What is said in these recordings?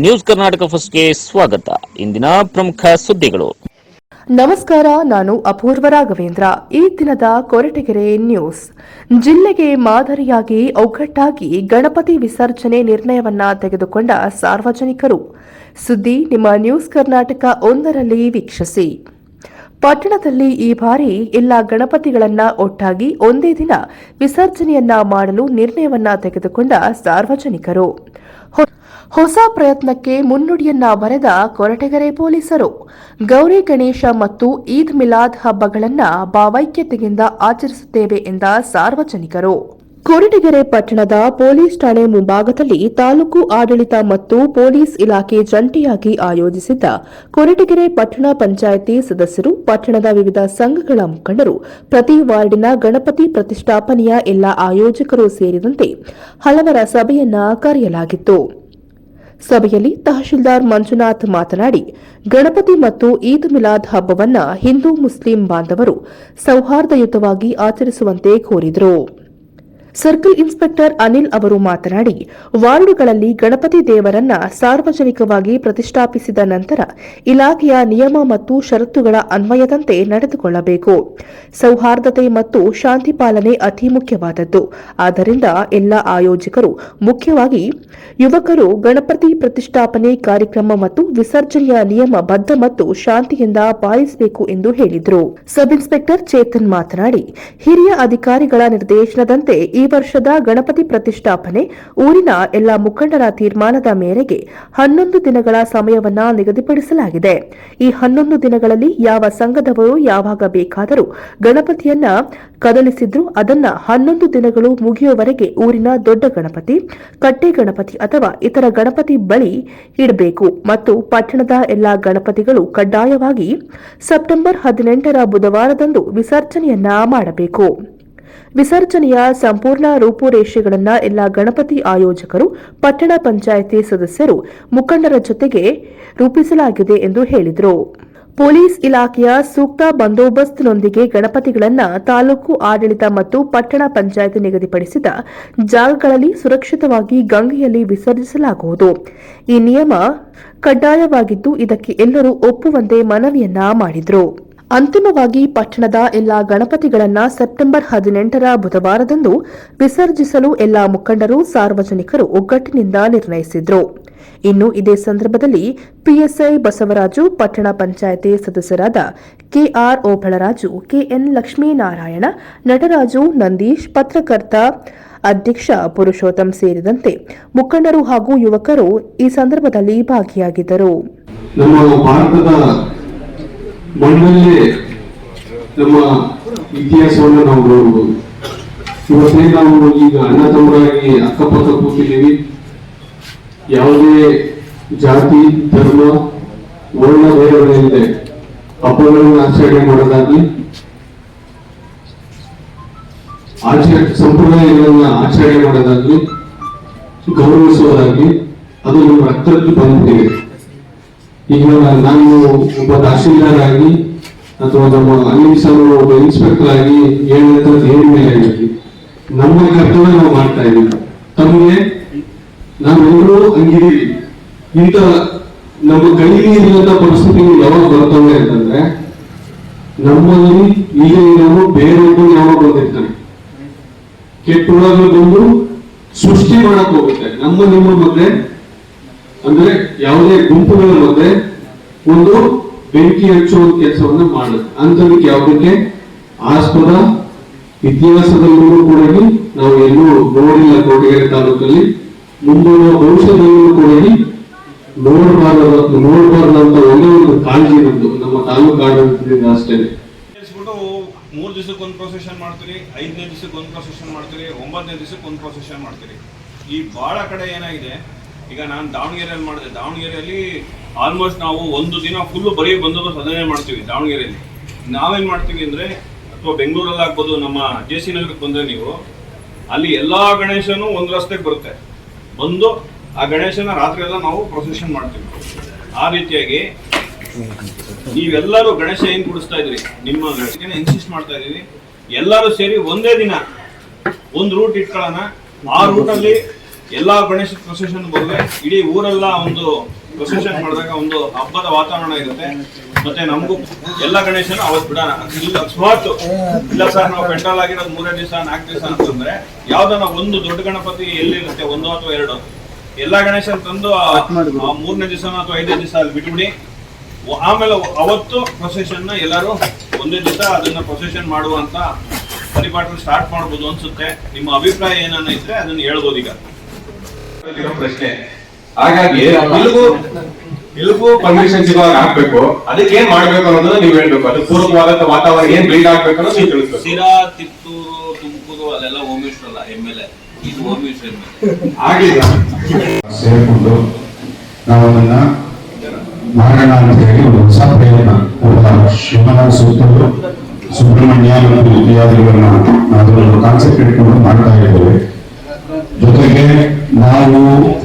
News Karnataka ಫಸ್ಟ್ಗೆ ಸ್ವಾಗತ. ಇಂದಿನ ಪ್ರಮುಖ ಸುದ್ದಿಗಳು. ನಮಸ್ಕಾರ, ನಾನು ಅಪೂರ್ವ ರಾಘವೇಂದ್ರ. ಈ ದಿನದ ಕೊರಟಗೆರೆ ನ್ಯೂಸ್. ಜಿಲ್ಲೆಗೆ ಮಾದರಿಯಾಗಿ ಒಗ್ಗಟ್ಟಾಗಿ ಗಣಪತಿ ವಿಸರ್ಜನೆ ನಿರ್ಣಯವನ್ನ ತೆಗೆದುಕೊಂಡ ಸಾರ್ವಜನಿಕರು. ಸುದ್ದಿ ನಿಮ್ಮ ನ್ಯೂಸ್ ಕರ್ನಾಟಕ ಒಂದರಲ್ಲಿ ವೀಕ್ಷಿಸಿ. ಪಟ್ಟಣದಲ್ಲಿ ಈ ಬಾರಿ ಎಲ್ಲ ಗಣಪತಿಗಳನ್ನ ಒಟ್ಟಾಗಿ ಒಂದೇ ದಿನ ವಿಸರ್ಜನೆಯನ್ನ ಮಾಡಲು ನಿರ್ಣಯವನ್ನ ತೆಗೆದುಕೊಂಡ ಸಾರ್ವಜನಿಕರು. ಹೊಸ ಪ್ರಯತ್ನಕ್ಕೆ ಮುನ್ನುಡಿಯನ್ನ ಬರೆದ ಕೊರಟಗೆರೆ ಪೊಲೀಸರು. ಗೌರಿ, ಗಣೇಶ ಮತ್ತು ಈದ್ ಮಿಲಾದ್ ಹಬ್ಬಗಳನ್ನ ಭಾವೈಕ್ಯತೆಯಿಂದ ಆಚರಿಸುತ್ತೇವೆ ಎಂದ ಸಾರ್ವಜನಿಕರು. ಕೊರಟಗೆರೆ ಪಟ್ಟಣದ ಪೊಲೀಸ್ ಠಾಣೆ ಮುಂಭಾಗದಲ್ಲಿ ತಾಲೂಕು ಆಡಳಿತ ಮತ್ತು ಪೊಲೀಸ್ ಇಲಾಖೆ ಜಂಟಿಯಾಗಿ ಆಯೋಜಿಸಿದ್ದ ಕೊರಟಗೆರೆ ಪಟ್ಟಣ ಪಂಚಾಯಿತಿ ಸದಸ್ಯರು, ಪಟ್ಟಣದ ವಿವಿಧ ಸಂಘಗಳ ಮುಖಂಡರು, ಪ್ರತಿ ವಾರ್ಡಿನ ಗಣಪತಿ ಪ್ರತಿಷ್ಠಾಪನೆಯ ಎಲ್ಲ ಆಯೋಜಕರು ಸೇರಿದಂತೆ ಹಲವರ ಸಭೆಯನ್ನ ಕರೆಯಲಾಗಿತ್ತು. ಸಭೆಯಲ್ಲಿ ತಹಶೀಲ್ದಾರ್ ಮಂಜುನಾಥ್ ಮಾತನಾಡಿ, ಗಣಪತಿ ಮತ್ತು ಈದ್ ಮಿಲಾದ್ ಹಬ್ಬವನ್ನು ಹಿಂದೂ ಮುಸ್ಲಿಂ ಬಾಂಧವರು ಸೌಹಾರ್ದಯುತವಾಗಿ ಆಚರಿಸುವಂತೆ ಕೋರಿದರು. ಸರ್ಕಲ್ ಇನ್ಸ್ಪೆಕ್ಟರ್ ಅನಿಲ್ ಅವರು ಮಾತನಾಡಿ, ವಾರ್ಡುಗಳಲ್ಲಿ ಗಣಪತಿ ದೇವರನ್ನ ಸಾರ್ವಜನಿಕವಾಗಿ ಪ್ರತಿಷ್ಠಾಪಿಸಿದ ನಂತರ ಇಲಾಖೆಯ ನಿಯಮ ಮತ್ತು ಷರತ್ತುಗಳ ಅನ್ವಯದಂತೆ ನಡೆದುಕೊಳ್ಳಬೇಕು. ಸೌಹಾರ್ದತೆ ಮತ್ತು ಶಾಂತಿ ಪಾಲನೆ ಅತಿ ಮುಖ್ಯವಾದದ್ದು. ಆದ್ದರಿಂದ ಎಲ್ಲ ಆಯೋಜಕರು, ಮುಖ್ಯವಾಗಿ ಯುವಕರು ಗಣಪತಿ ಪ್ರತಿಷ್ಠಾಪನೆ ಕಾರ್ಯಕ್ರಮ ಮತ್ತು ವಿಸರ್ಜನೆಯ ನಿಯಮ ಬದ್ಧ ಮತ್ತು ಶಾಂತಿಯಿಂದ ಪಾಲಿಸಬೇಕು ಎಂದು ಹೇಳಿದರು. ಸಬ್ ಇನ್ಸ್ಪೆಕ್ಟರ್ ಚೇತನ್ ಮಾತನಾಡಿ, ಹಿರಿಯ ಅಧಿಕಾರಿಗಳ ನಿರ್ದೇಶನದಂತೆ ವರ್ಷದ ಗಣಪತಿ ಪ್ರತಿಷ್ಠಾಪನೆ ಊರಿನ ಎಲ್ಲ ಮುಖಂಡರ ತೀರ್ಮಾನದ ಮೇರೆಗೆ ಹನ್ನೊಂದು ದಿನಗಳ ಸಮಯವನ್ನ ನಿಗದಿಪಡಿಸಲಾಗಿದೆ. ಈ ಹನ್ನೊಂದು ದಿನಗಳಲ್ಲಿ ಯಾವ ಸಂಘದವರು ಯಾವಾಗ ಬೇಕಾದರೂ ಗಣಪತಿಯನ್ನ ಕದಲಿಸಿದ್ರು ಅದನ್ನ ಹನ್ನೊಂದು ದಿನಗಳು ಮುಗಿಯುವವರೆಗೆ ಊರಿನ ದೊಡ್ಡ ಗಣಪತಿ, ಕಟ್ಟೆ ಗಣಪತಿ ಅಥವಾ ಇತರ ಗಣಪತಿ ಬಳಿ ಇಡಬೇಕು ಮತ್ತು ಪಟ್ಟಣದ ಎಲ್ಲಾ ಗಣಪತಿಗಳು ಕಡ್ಡಾಯವಾಗಿ ಸೆಪ್ಟೆಂಬರ್ ಹದಿನೆಂಟರ ಬುಧವಾರದಂದು ವಿಸರ್ಜನೆಯನ್ನ ಮಾಡಬೇಕು. ವಿಸರ್ಜನೆಯ ಸಂಪೂರ್ಣ ರೂಪುರೇಷೆಗಳನ್ನು ಎಲ್ಲ ಗಣಪತಿ ಆಯೋಜಕರು, ಪಟ್ಟಣ ಪಂಚಾಯಿತಿ ಸದಸ್ಯರು ಮುಖಂಡರ ಜೊತೆಗೆ ರೂಪಿಸಲಾಗಿದೆ ಎಂದು ಹೇಳಿದರು. ಪೊಲೀಸ್ ಇಲಾಖೆಯ ಸೂಕ್ತ ಬಂದೋಬಸ್ತ್ನೊಂದಿಗೆ ಗಣಪತಿಗಳನ್ನು ತಾಲೂಕು ಆಡಳಿತ ಮತ್ತು ಪಟ್ಟಣ ಪಂಚಾಯತ್ ನಿಗದಿಪಡಿಸಿದ ಜಾಗಗಳಲ್ಲಿ ಸುರಕ್ಷಿತವಾಗಿ ಗಂಗೆಯಲ್ಲಿ ವಿಸರ್ಜಿಸಲಾಗುವುದು. ಈ ನಿಯಮ ಕಡ್ಡಾಯವಾಗಿದ್ದು, ಇದಕ್ಕೆ ಎಲ್ಲರೂ ಒಪ್ಪುವಂತೆ ಮನವಿಯನ್ನ ಮಾಡಿದರು. ಅಂತಿಮವಾಗಿ ಪಟ್ಟಣದ ಎಲ್ಲಾ ಗಣಪತಿಗಳನ್ನ ಸೆಪ್ಟೆಂಬರ್ ಹದಿನೆಂಟರ ಬುಧವಾರದಂದು ವಿಸರ್ಜಿಸಲು ಎಲ್ಲಾ ಮುಖಂಡರು, ಸಾರ್ವಜನಿಕರು ಒಗ್ಗಟ್ಟಿನಿಂದ ನಿರ್ಣಯಿಸಿದ್ರು. ಇನ್ನು ಇದೇ ಸಂದರ್ಭದಲ್ಲಿ ಪಿಎಸ್ಐ ಬಸವರಾಜು, ಪಟ್ಟಣ ಪಂಚಾಯಿತಿ ಸದಸ್ಯರಾದ ಕೆಆರ್ ಓಬಳರಾಜು, ಕೆಎನ್ ಲಕ್ಷ್ಮೀನಾರಾಯಣ, ನಟರಾಜು ನಂದೀಶ್, ಪತ್ರಕರ್ತ ಅಧ್ಯಕ್ಷ ಪುರುಷೋತ್ತಮ್ ಸೇರಿದಂತೆ ಮುಖಂಡರು ಹಾಗೂ ಯುವಕರು ಈ ಸಂದರ್ಭದಲ್ಲಿ ಭಾಗಿಯಾಗಿದ್ದರು. ಮಣ್ಣಲ್ಲೇ ನಮ್ಮ ಇತಿಹಾಸವನ್ನು ನಾವು ನೋಡಬಹುದು ಇವತ್ತೇ ನಾವು ಈಗ ಅಣ್ಣ ತಮ್ಮರಾಗಿ ಅಕ್ಕಪಕ್ಕ ಕೂತಿದ್ದೀವಿ. ಯಾವುದೇ ಜಾತಿ, ಧರ್ಮ, ವರ್ಣ ಭೇದಗಳಿಲ್ಲದೆ ಹಬ್ಬಗಳನ್ನು ಆಚರಣೆ ಮಾಡೋದಾಗ್ಲಿ ಆಚರಣೆ ಸಂಪ್ರದಾಯಗಳನ್ನ ಆಚರಣೆ ಮಾಡೋದಾಗ್ಲಿ, ಗೌರವಿಸುವುದಾಗ್ಲಿ, ಅದು ನಮ್ಮ ರಕ್ತದಲ್ಲಿ ಬಂದ್ಬಿಟ್ಟಿದೆ ಈಗ ನಾನು ಒಬ್ಬ ತಹಸೀಲ್ದಾರ್ ಆಗಿ ಅಥವಾ ನಮ್ಮ ಅನಿಲ್ ಒಬ್ಬ ಇನ್ಸ್ಪೆಕ್ಟರ್ ಆಗಿ ಹೇಳಿದಂತ ಹೇಳಿ ಮೇಲೆ ನಮ್ಮ ಕರ್ತವ್ಯ ನಾವು ಮಾಡ್ತಾ ಇದ್ದೀವಿ. ತಮಗೆ ನಾವೆಲ್ಲರೂ ಹಂಗಿದ್ದೀವಿ. ಇಂಥ ನಮ್ಮ ಕೈಲಿ ಇರುವಂತ ಪರಿಸ್ಥಿತಿ ಯಾವಾಗ ಬರ್ತವೆ ಅಂತಂದ್ರೆ, ನಮ್ಮಲ್ಲಿ ಈಗ ನಾವು ಬೇರೊಬ್ಬರು ಯಾವಾಗ ಬಂದಿರ್ತಾನೆ ಕೆಟ್ಟ ಬಂದು ಸೃಷ್ಟಿ ಮಾಡಕ್ ಹೋಗುತ್ತೆ. ನಮ್ಮ ನಿಮ್ಮ ಮಧ್ಯೆ ಅಂದ್ರೆ ಯಾವುದೇ ಗುಂಪುಗಳ ಮಧ್ಯೆ ಒಂದು ಬೆಂಕಿ ಹಚ್ಚುವ ಕೆಲಸವನ್ನು ಮಾಡುತ್ತೆ ಅಂತದಕ್ಕೆ ಯಾವುದಕ್ಕೆ? ಆಸ್ಪದ ಇತಿಹಾಸದಲ್ಲೂ ಕೂಡ ನಾವು ಎಲ್ಲೂ ನೋಡಿಲ್ಲ ಕೋಟಗೆರೆ ತಾಲೂಕಲ್ಲಿ. ಮುಂಬರುವ ಭವಿಷ್ಯದಲ್ಲೂ ಕೂಡ ನೋಡಬಾರದು ನೋಡಬಾರ್ದಂತ ಒಳ್ಳೆ ಒಂದು ಕಾಳಜಿ ಇರುವುದು ನಮ್ಮ ತಾಲೂಕು ಆಡಳಿತದಿಂದ ಅಷ್ಟೇ. ಮೂರ್ ದಿವಸಕ್ಕೆ ಒಂದು ಪ್ರೊಸೆಷನ್ ಮಾಡ್ತೀರಿ, ಐದನೇ ದಿವಸಕ್ಕೆ ಒಂದು ಪ್ರೊಸೆಷನ್ ಮಾಡ್ತೀರಿ, ಒಂಬತ್ತನೇ ದಿವಸಕ್ಕೆ ಒಂದು ಪ್ರೊಸೆಷನ್ ಮಾಡ್ತೀರಿ. ಈ ಭಾಳ ಕಡೆ ಏನಾಗಿದೆ ಈಗ ನಾನು ದಾವಣಗೆರೆಯಲ್ಲಿ ಮಾಡಿದೆ. ದಾವಣಗೆರೆಯಲ್ಲಿ ಆಲ್ಮೋಸ್ಟ್ ನಾವು ಒಂದು ದಿನ ಫುಲ್ಲು ಬರೀ ಬಂದೋಬಸ್ತ್ ಅದನ್ನೇ ಮಾಡ್ತೀವಿ ದಾವಣಗೆರೆಯಲ್ಲಿ. ನಾವೇನು ಮಾಡ್ತೀವಿ ಅಂದರೆ, ಅಥವಾ ಬೆಂಗಳೂರಲ್ಲಿ ಆಗ್ಬೋದು, ನಮ್ಮ ಜೆ ಸಿ ನಗರಕ್ಕೆ ಬಂದರೆ ನೀವು, ಅಲ್ಲಿ ಎಲ್ಲ ಗಣೇಶನೂ ಒಂದು ರಸ್ತೆಗೆ ಬರುತ್ತೆ. ಬಂದು ಆ ಗಣೇಶನ ರಾತ್ರಿ ಎಲ್ಲ ನಾವು ಪ್ರೊಸೆಷನ್ ಮಾಡ್ತೀವಿ. ಆ ರೀತಿಯಾಗಿ ನೀವೆಲ್ಲರೂ ಗಣೇಶ ಏನು ಕುಡಿಸ್ತಾ ಇದ್ರಿ ನಿಮ್ಮ ಇನ್ಸಿಸ್ಟ್ ಮಾಡ್ತಾ ಇದೀವಿ ಎಲ್ಲರೂ ಸೇರಿ ಒಂದೇ ದಿನ ಒಂದು ರೂಟ್ ಇಟ್ಕೊಳ್ಳೋಣ. ಆ ರೂಟಲ್ಲಿ ಎಲ್ಲಾ ಗಣೇಶ ಪ್ರೊಸೆಷನ್ ಬರುವೆ ಇಡೀ ಊರೆಲ್ಲ ಒಂದು ಪ್ರೊಸೆಷನ್ ಮಾಡಿದಾಗ ಒಂದು ಹಬ್ಬದ ವಾತಾವರಣ ಇರುತ್ತೆ. ಮತ್ತೆ ನಮಗೂ ಎಲ್ಲ ಗಣೇಶನ ಅವತ್ತು ಬಿಡೋಣ. ಇಲ್ಲ ಅಕಸ್ಮಾತ್ ಇಲ್ಲ ಸರ್ ನಾವು ಪೆಟ್ರೋಲ್ ಆಗಿರೋದು ಮೂರೇ ದಿವಸ ನಾಲ್ಕು ದಿವಸ ಅಂತಂದ್ರೆ ಯಾವ್ದನ್ನ ಒಂದು ದೊಡ್ಡ ಗಣಪತಿ ಎಲ್ಲಿರುತ್ತೆ? ಒಂದು ಅಥವಾ ಎರಡು? ಎಲ್ಲ ಗಣೇಶನ ತಂದು ಆ ಮೂರನೇ ದಿವಸ ಅಥವಾ ಐದನೇ ದಿವಸ ಅಲ್ಲಿ ಬಿಟ್ಬಿಡಿ. ಆಮೇಲೆ ಅವತ್ತು ಪ್ರೊಸೆಷನ್ನ ಎಲ್ಲರೂ ಒಂದೇ ದಿವಸ ಅದನ್ನ ಪ್ರೊಸೆಷನ್ ಮಾಡುವಂತ ಪರಿಪಾಠ ಸ್ಟಾರ್ಟ್ ಮಾಡ್ಬೋದು ಅನ್ಸುತ್ತೆ. ನಿಮ್ಮ ಅಭಿಪ್ರಾಯ ಏನನ್ನ ಇದ್ರೆ ಅದನ್ನ ಹೇಳ್ಬೋದು ಈಗ ಪ್ರಶ್ನೆ. ಹಾಗಾಗಿ ಇಲ್ಲಿಗೂ ಇಲ್ಲಿಗೂ ಪರ್ಮಿಷನ್ ಸಿಗುವಾಗ ಹಾಕ್ಬೇಕು. ಅದಕ್ಕೆ ಏನ್ ಮಾಡ್ಬೇಕು ಅನ್ನೋದನ್ನ ನೀವು ಹೇಳ್ಬೇಕು. ಅದು ಪೂರಕವಾದಂತ ವಾತಾವರಣ ಏನ್ ಬಿಲ್ಡ್ ಆಗ್ಬೇಕು ಅನ್ನೋದು ನೀವು ತಿಳಿಸ್ಬೇಕು. ಸಿರಾ ತಿತ್ತೂರು ತುಮಕೂರು ಅಲ್ಲೆಲ್ಲ ಓಮೇಶ್ವರ ಅಲ್ಲ ಎಂ ಎಲ್ ಎ ಇದು ಓಮೇಶ್ವರ ಎಂ ಎಲ್ ಆಗಿಲ್ಲ ಸೇರಿಕೊಂಡು ನಾವು ಅದನ್ನ ಮಾಡೋಣ ಅಂತ ಹೇಳಿ ಒಂದು ಹೊಸ ಪ್ರಯತ್ನ ಒಬ್ಬ ಶಿವನ ಸುತ್ತಲೂ ಸುಬ್ರಹ್ಮಣ್ಯ ಮತ್ತು ಇತ್ಯಾದಿಗಳನ್ನ ನಾವು ಕಾನ್ಸೆಪ್ಟ್ ಇಟ್ಕೊಂಡು ಮಾಡ್ತಾ ಇದ್ದೇವೆ. ಜೊತೆಗೆ ನಾವು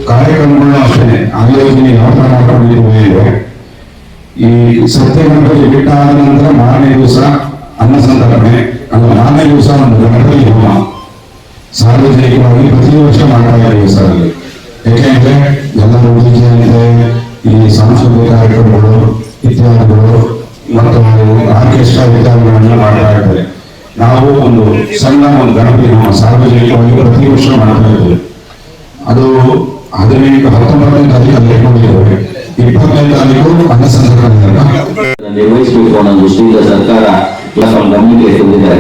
ಕಾರ್ಯಕ್ರಮಗಳನ್ನ ಅಷ್ಟೇ ಆಯೋಜನೆ ಯಾವ ತರ ಮಾಡ್ಕೊಂಡಿದ್ದೇವೆ ಈ ಸತ್ಯಗಣಪತಿ ಬಿಟ್ಟಾದ ನಂತರ ಮಾರನೇ ದಿವಸ ಅನ್ನ ಸಂತರ್ಪಣೆ ಅದು ಮಾರನೇ ದಿವಸ ಒಂದು ಗಣಪತಿ ಹೋಮ ಸಾರ್ವಜನಿಕವಾಗಿ ಪ್ರತಿ ವರ್ಷ ಮಾಡ್ತಾ ಇದ್ದೀವಿ ಸರ್ ಅಲ್ಲಿ ಯಾಕೆಂದ್ರೆ ಎಲ್ಲರೂ ಜಯಂತೆ ಈ ಸಾಂಸ್ಕೃತಿಕ ಕಾರ್ಯಕ್ರಮಗಳು, ಇತ್ಯಾದಿಗಳು, ಮತ್ತು ಆರ್ಕೆಸ್ಟ್ರಾ ವಿಧಾನಗಳನ್ನ ಮಾಡ್ತಾ ಇದ್ದಾರೆ. ಸಣ್ಣ ಒಂದು ಗಣಪತಿ ಹೋಮ ಸಾರ್ವಜನಿಕವಾಗಿ ಪ್ರತಿ ವರ್ಷ ಮಾಡ್ತಾ ಇದ್ದೇವೆ. ಅದು ಹದಿನೆಂಟು ಹತ್ತೊಂಬತ್ತನೇ ತಾರೀಕು ಇಟ್ಕೊಂಡಿದ್ದೇವೆ ಇಪ್ಪತ್ತನೇ ತಾರೀಕು ಅನ್ನ ಸಂದರ್ಭ ನಿರ್ವಹಿಸಬೇಕು ಅನ್ನೋ ದೃಷ್ಟಿಯಿಂದ ಸರ್ಕಾರ ನಮ್ಮ ಗಮನಕ್ಕೆ ತಂದಿದ್ದಾರೆ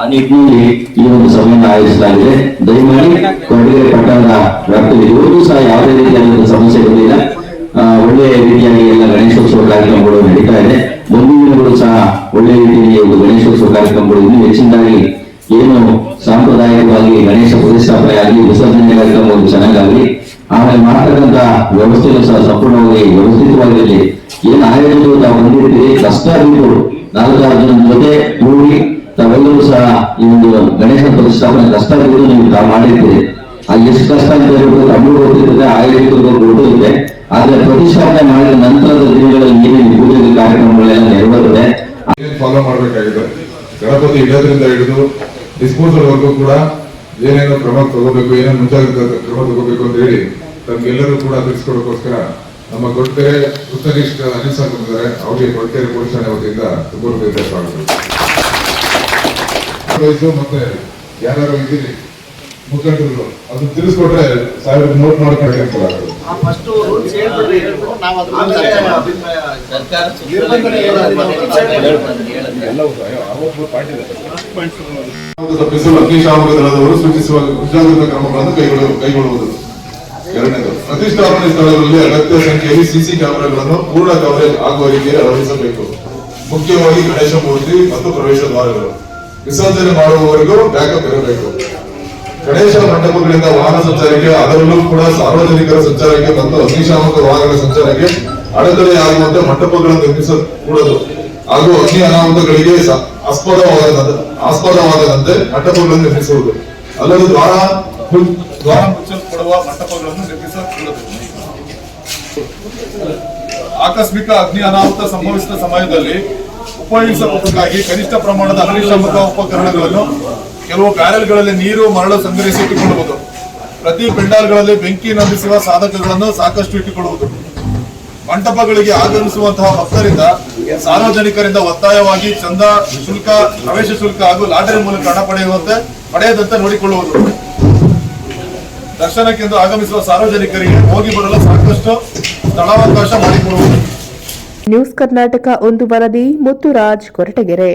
ಆ ನಿಟ್ಟಿನಲ್ಲಿ ಈ ಒಂದು ಸಭೆಯನ್ನು ಆಯೋಜಿಸಲಾಗಿದೆ. ದಯಮಾಡಿ ಕೊರಟಗೆರೆ ಪಟ್ಟಣದ ವ್ಯಾಪ್ತಿಯಲ್ಲಿ ಇವತ್ತು ಸಹ ಯಾವುದೇ ರೀತಿಯಾದ ಸಮಸ್ಯೆ ಬಂದಿಲ್ಲ. ಒಳ್ಳೆಯ ರೀತಿಯಾಗಿ ಎಲ್ಲ ಗಣೇಶೋತ್ಸವ ಕಾರ್ಯಕ್ರಮಗಳು ನಡೀತಾ ಇದೆ. ಮುಂದಿನ ದಿನಗಳು ಸಹ ಒಳ್ಳೆಯ ರೀತಿಯಲ್ಲಿ ಒಂದು ಗಣೇಶೋತ್ಸವ ಕಾರ್ಯಕ್ರಮಗಳು ಇನ್ನೂ ಹೆಚ್ಚಿನದಾಗಿ ಏನು ಸಾಂಪ್ರದಾಯಿಕವಾಗಿ ಗಣೇಶ ಪ್ರತಿಷ್ಠಾಪನೆ ಆಗಲಿ ವಿಸರ್ಜನೆ ಕಾರ್ಯಕ್ರಮಗಳು ಚೆನ್ನಾಗಾಗಲಿ ಆಮೇಲೆ ಮಾಡ್ತಕ್ಕಂಥ ವ್ಯವಸ್ಥೆಗಳು ಸಹ ಸಂಪೂರ್ಣವಾಗಿ ವ್ಯವಸ್ಥಿತವಾಗಿರಲಿ. ಏನ್ ಆಯೋಜನೆ ತಾವು ಹೊಂದಿರ್ತೀರಿ ಕಷ್ಟ ಬಿಟ್ಟು ನಾಲ್ಕಾರು ಜನ ಜೊತೆ ಕೂಡಿ ತಾವೆಲ್ಲರೂ ಸಹ ಈ ಒಂದು ಗಣೇಶ ಪ್ರತಿಷ್ಠಾಪನೆ ಕಷ್ಟ ಬಿಟ್ಟು ನೀವು ತಾವು ಮಾಡಿರ್ತೀರಿ ಆ ಎಷ್ಟು ಕಷ್ಟ ಅಂತ ಹೇಳ್ಬಿಟ್ಟು ಆಯೋಜಕರು ಗೊತ್ತಿರುತ್ತೆ ಆದ್ರೆ ಪ್ರತಿಷ್ಠಾಪನೆ ಮಾಡಿದ ನಂತರದ ದಿನಗಳಲ್ಲಿ ಏನೇನು ಪೂಜೆ ಕಾರ್ಯಕ್ರಮಗಳೆಲ್ಲ ನೆರವೇರುತ್ತೆ ಫಾಲೋ ಮಾಡಬೇಕಾಗಿದೆ. ಗಣಪತಿ ಇಡೋದ್ರಿಂದ ಹಿಡಿದು ಡಿಸ್ಪೋಸಲ್ ವರ್ಗೂ ಕೂಡ ಏನೇನು ಕ್ರಮ ತಗೋಬೇಕು, ಏನೇನು ಮುಂಜಾಗ್ರತಾ ಕ್ರಮ ತಗೋಬೇಕು ಅಂತ ಹೇಳಿ ತಮ್ಗೆಲ್ಲರೂ ಕೂಡ ತಿಳಿಸ್ಕೊಡೋಕ್ಕೋಸ್ಕರ ನಮ್ಮ ಕೊಡ್ತೇರೆ ಉತ್ತರಿಷ್ಟ ಅನಿಲ್ ಅವರಿಗೆ ಕೊಡ್ಕೆರೆ ಪೊಲೀಸ್ ಠಾಣೆ ವತಿಯಿಂದ ತುಂಬ ಸ್ವಾಗತ ಮತ್ತೆ ಯಾರು ಇದ್ದೀರಿ? ಮುಖಂಡರು, ಅದನ್ನು ತಿಳಿಸ್ಕೊಟ್ರೆ ಸಾವಿರ ನೋಟ್ ಮಾಡ್ಕೊಂಡು ದಳದವರು ಸೂಚಿಸುವ ಮುಂಜಾಗ್ರತಾ ಕ್ರಮಗಳನ್ನು ಕೈಗೊಳ್ಳು ಕೈಗೊಳ್ಳುವುದು. ಎರಡನೇದು ಪ್ರತಿಷ್ಠಾಪನೆ ಸ್ಥಳಗಳಲ್ಲಿ ಅಗತ್ಯ ಸಂಖ್ಯೆಯಲ್ಲಿ ಸಿಸಿ ಕ್ಯಾಮೆರಾಗಳನ್ನು ಪೂರ್ಣ ಕವರೇಜ್ ಆಗುವ ರೀತಿಯಲ್ಲಿ ಅಳವಡಿಸಬೇಕು. ಮುಖ್ಯವಾಗಿ ಗಣೇಶ ಮೂರ್ತಿ ಮತ್ತು ಪ್ರವೇಶ ದ್ವಾರಗಳು. ವಿಸರ್ಜನೆ ಮಾಡುವವರೆಗೂ ಬ್ಯಾಕಪ್ ಇರಬೇಕು. ಗಣೇಶ ಮಂಟಪಗಳಿಂದ ವಾಹನ ಸಂಚಾರಕ್ಕೆ, ಅದರಲ್ಲೂ ಕೂಡ ಸಾರ್ವಜನಿಕರ ಸಂಚಾರಕ್ಕೆ ಮತ್ತು ಅಗ್ನಿಶಾಮಕ ವಾಹನಗಳ ಸಂಚಾರಕ್ಕೆ ಅಡೆತಡೆಯಾಗುವಂತೆ ಮಂಟಪಗಳನ್ನು ನಿರ್ಮಿಸಕೂಡದು ಹಾಗೂ ಅಗ್ನಿ ಅನಾಹುತಗಳಿಗೆ ಆಸ್ಪದವಾದ ಆಸ್ಪದವಾಗದಂತೆ ಮಂಟಪಗಳನ್ನು ನಿರ್ಮಿಸುವುದು. ಅಲ್ಲದೆ ದ್ವಾರ ಮಂಟಪಗಳನ್ನು ಆಕಸ್ಮಿಕ ಅಗ್ನಿ ಅನಾಹುತ ಸಂಭವಿಸಿದ ಸಮಯದಲ್ಲಿ ಉಪಯೋಗಿಸಬಹುದಾಗಿ ಕನಿಷ್ಠ ಪ್ರಮಾಣದ ಅಗ್ನಿಶಾಮಕ ಉಪಕರಣಗಳನ್ನು ಕೆಲವು ಬ್ಯಾರೆಲ್ಗಳಲ್ಲಿ ನೀರು, ಮರಳು ಸಂಗ್ರಹಿಸಿ ಇಟ್ಟುಕೊಳ್ಳುವುದು ಪ್ರತಿ ಪೆಂಡಾಲ್ಗಳಲ್ಲಿ ಬೆಂಕಿ ನಂದಿಸುವ ಸಾಧಕಗಳನ್ನು ಸಾಕಷ್ಟು ಇಟ್ಟುಕೊಳ್ಳುವುದು ಮಂಟಪಗಳಿಗೆ ಆಗಮಿಸುವಂತಹ ಭಕ್ತರಿಂದ ಸಾರ್ವಜನಿಕರಿಂದ ಒತ್ತಾಯವಾಗಿ ಚಂದ, ಶುಲ್ಕ, ಪ್ರವೇಶ ಶುಲ್ಕ ಹಾಗೂ ಲಾಟರಿ ಮೂಲಕ ಹಣ ಪಡೆಯುವಂತೆ ಪಡೆಯದಂತೆ ನೋಡಿಕೊಳ್ಳುವುದು. ದರ್ಶನಕ್ಕೆಂದು ಆಗಮಿಸುವ ಸಾರ್ವಜನಿಕರಿಗೆ ಹೋಗಿ ಬರಲು ಸಾಕಷ್ಟು ಸ್ಥಳಾವಕಾಶ ಮಾಡಿಕೊಳ್ಳುವುದು ನ್ಯೂಸ್ ಕರ್ನಾಟಕ ಒಂದು ವರದಿ, ಮುತ್ತುರಾಜ್ ಕೊರಟಗೆರೆ.